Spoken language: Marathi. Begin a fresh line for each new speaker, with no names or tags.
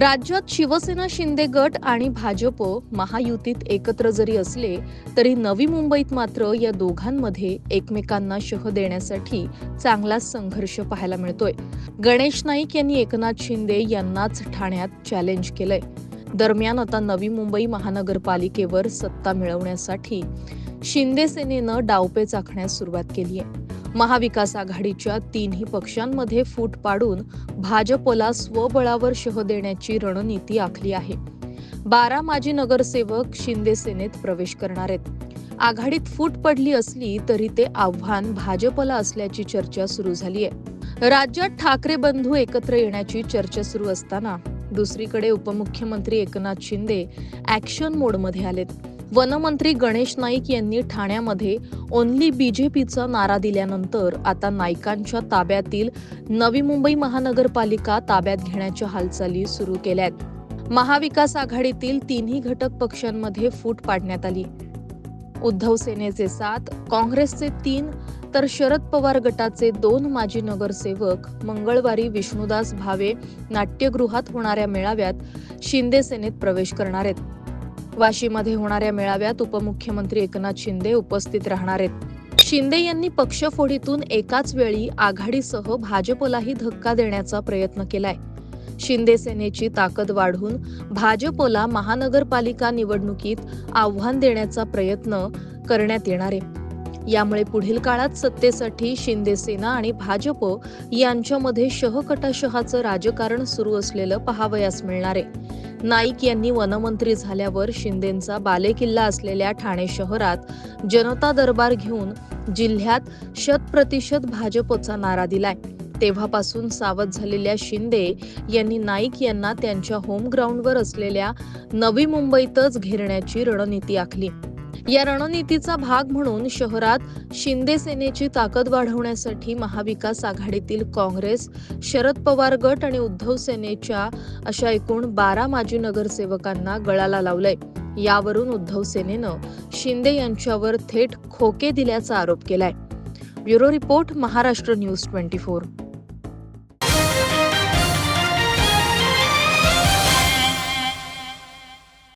राज्यात शिवसेना शिंदे गट आणि भाजप महायुतीत एकत्र जरी असले तरी नवी मुंबईत मात्र या दोघांमध्ये एकमेकांना शह देण्यासाठी चांगलाच संघर्ष पाहायला मिळतोय. गणेश नाईक यांनी एकनाथ शिंदे यांनाच ठाण्यात चॅलेंज केलंय. दरम्यान आता नवी मुंबई महानगरपालिकेवर सत्ता मिळवण्यासाठी शिंदे सेनेनं डावपेच आखण्यास सुरुवात केली आहे. महाविकास आघाडीच्या तीनही पक्षांमध्ये फूट पाडून भाजपला स्वबळावर शह देण्याची रणनीती आखली आहे. बारा माजी नगरसेवक शिंदे सेनेत प्रवेश करणार आहेत. आघाडीत फूट पडली असली तरी ते आव्हान भाजपला असल्याची चर्चा सुरू झाली आहे. राज्यात ठाकरे बंधू एकत्र येण्याची चर्चा सुरू असताना दुसरीकडे उपमुख्यमंत्री एकनाथ शिंदे ऍक्शन मोडमध्ये आलेत. वनमंत्री गणेश नाईक यांनी ठाण्यामध्ये ओन्ली बीजेपीचा नारा दिल्यानंतर आता नाईकांच्या ताब्यातील नवी मुंबई महानगरपालिका ताब्यात घेण्याच्या हालचाली सुरू केल्या आहेत महाविकास आघाडीतील तिन्ही घटक पक्षांमध्ये फूट पाडण्यात आली. उद्धव सेनेचे सात काँग्रेसचे तीन तर शरद पवार गटाचे दोन माजी नगरसेवक मंगळवारी विष्णुदास भावे नाट्यगृहात होणाऱ्या मेळाव्यात शिंदे सेनेत प्रवेश करणार आहेत. वाशीमध्ये होणाऱ्या मेळाव्यात उपमुख्यमंत्री एकनाथ शिंदे उपस्थित राहणार आहेत. शिंदे यांनी पक्षफोडीतून एकाच वेळी आघाडीसह भाजपलाही धक्का देण्याचा प्रयत्न केलाय. शिंदे सेनेची ताकद वाढवून भाजपला महानगरपालिका निवडणुकीत आव्हान देण्याचा प्रयत्न करण्यात येणार आहे. यामुळे पुढील काळात सत्तेसाठी शिंदे सेना आणि भाजप यांच्यामध्ये शहकटाशहाचं राजकारण सुरू असलेलं पाहावयास मिळणार आहे. नाईक यांनी वनमंत्री झाल्यावर शिंदेंचा बालेकिल्ला असलेल्या ठाणे शहरात जनता दरबार घेऊन जिल्ह्यात शतप्रतिशत भाजपचा नारा दिलाय. तेव्हापासून सावध झालेल्या शिंदे यांनी नाईक यांना त्यांच्या होम ग्राउंडवर असलेल्या नवी मुंबईतच घेरण्याची रणनीती आखली. या रणनीतीचा भाग म्हणून शहरात शिंदे सेनेची ताकद वाढवण्यासाठी महाविकास आघाडीतील काँग्रेस शरद पवार गट आणि उद्धव सेनेच्या अशा एकूण बारा माजी नगरसेवकांना गळाला लावलंय. यावरून उद्धव सेनेनं शिंदे यांच्यावर थेट खोके दिल्याचा आरोप केलाय. Bureau report Maharashtra news twenty four.